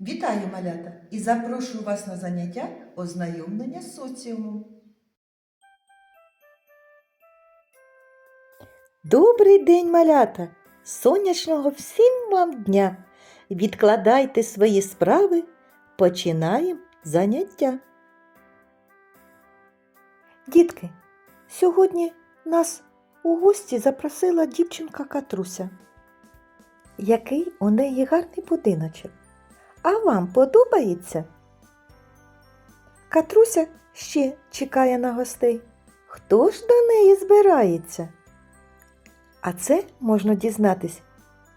Вітаю, малята! І запрошую вас на заняття ознайомлення з соціумом. Добрий день, малята! Сонячного всім вам дня! Відкладайте свої справи, починаємо заняття. Дітки, сьогодні нас у гості запросила дівчинка Катруся. Який у неї гарний будиночок. А вам подобається? Катруся ще чекає на гостей. Хто ж до неї збирається? А це можна дізнатись,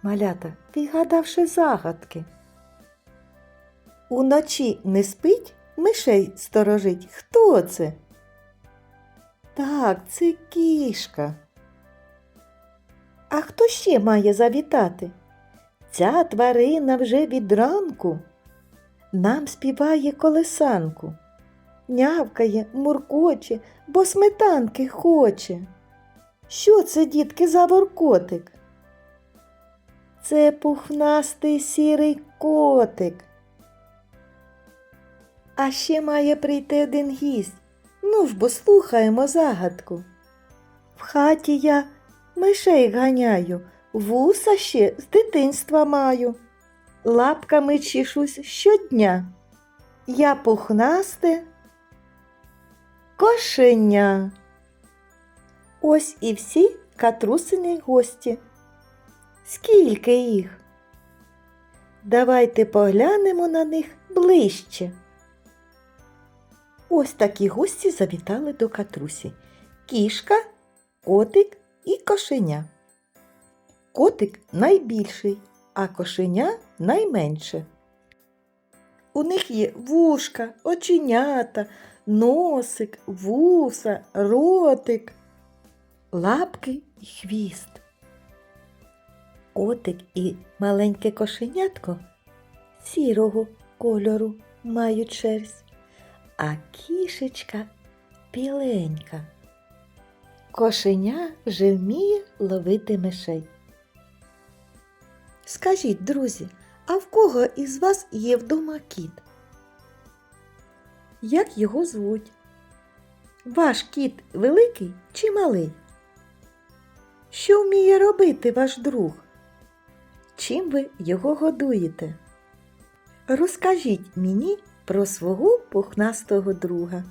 малята, відгадавши загадки. Уночі не спить, мишей сторожить. Хто це? Так, це кішка. А хто ще має завітати? Ця тварина вже від ранку нам співає колесанку, нявкає, муркоче, бо сметанки хоче. Що це, дітки, за воркотик? Це пухнастий сірий котик. А ще має прийти один гість. Ну ж бо слухаємо загадку. В хаті я мишей ганяю, вуса ще з дитинства маю. Лапками чішусь щодня. Я пухнасте кошеня. Ось і всі катрусині гості. Скільки їх? Давайте поглянемо на них ближче. Ось такі гості завітали до катрусі. Кішка, котик і кошеня. Котик найбільший, а кошеня найменше. У них є вушка, оченята, носик, вуса, ротик лапки і хвіст. Котик і маленьке кошенятко сірого кольору мають шерсть, а кішечка біленька. Кошеня вже вміє ловити мишей. Скажіть, друзі, а в кого із вас є вдома кіт? Як його звуть? Ваш кіт великий чи малий? Що вміє робити ваш друг? Чим ви його годуєте? Розкажіть мені про свого пухнастого друга.